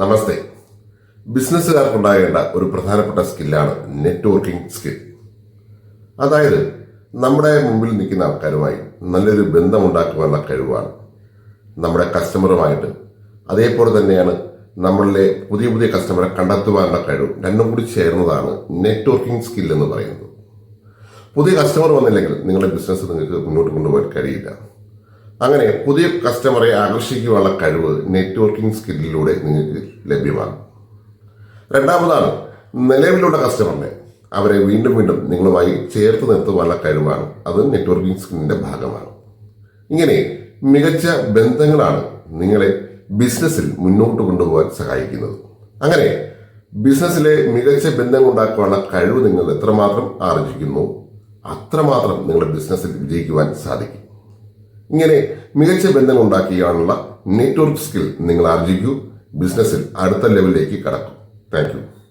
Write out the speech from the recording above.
നമസ്തേ. ബിസിനസ്സുകാർക്കുണ്ടാകേണ്ട ഒരു പ്രധാനപ്പെട്ട സ്കില്ലാണ് networking skill. അതായത് നമ്മുടെ മുമ്പിൽ നിൽക്കുന്ന ആൾക്കാരുമായി നല്ലൊരു ബന്ധമുണ്ടാക്കുവാനുള്ള കഴിവാണ്. നമ്മുടെ കസ്റ്റമറുമായിട്ട് അതേപോലെ തന്നെയാണ് നമ്മളിലെ പുതിയ പുതിയ കസ്റ്റമറെ കണ്ടെത്തുവാനുള്ള കഴിവ് രണ്ടും കൂടി ചേർന്നതാണ് നെറ്റ്വർക്കിംഗ് സ്കിൽ എന്ന് പറയുന്നത്. പുതിയ കസ്റ്റമർ വന്നില്ലെങ്കിൽ നിങ്ങളുടെ ബിസിനസ് നിങ്ങൾക്ക് മുന്നോട്ട് കൊണ്ടുപോകാൻ കഴിയില്ല. അങ്ങനെ പുതിയ കസ്റ്റമറെ ആകർഷിക്കുവാനുള്ള കഴിവ് നെറ്റ്വർക്കിംഗ് സ്കില്ലിലൂടെ നിങ്ങൾക്ക് ലഭ്യമാണ് രണ്ടാമതാണ് നിലവിലുള്ള കസ്റ്റമറിനെ അവരെ വീണ്ടും വീണ്ടും നിങ്ങളുമായി ചേർത്ത് നിർത്തുവാനുള്ള കഴിവാണ്. അത് നെറ്റ്വർക്കിംഗ് സ്കില്ലിന്റെ ഭാഗമാണ്. ഇങ്ങനെ മികച്ച ബന്ധങ്ങളാണ് നിങ്ങളെ ബിസിനസ്സിൽ മുന്നോട്ട് കൊണ്ടുപോകാൻ സഹായിക്കുന്നത്. അങ്ങനെ ബിസിനസ്സിലെ മികച്ച ബന്ധങ്ങൾ ഉണ്ടാക്കാനുള്ള കഴിവ് നിങ്ങൾ എത്രമാത്രം ആർജിക്കുന്നു അത്രമാത്രം നിങ്ങളുടെ ബിസിനസ്സിൽ വിജയിക്കുവാൻ സാധിക്കും. ഇങ്ങനെ മികച്ച ബന്ധങ്ങൾ ഉണ്ടാക്കിയാണുള്ള നെറ്റ്വർക്ക് സ്കിൽ നിങ്ങൾ ആർജിക്കൂ. ബിസിനസ്സിൽ അടുത്ത ലെവലിലേക്ക് കടക്കും. താങ്ക്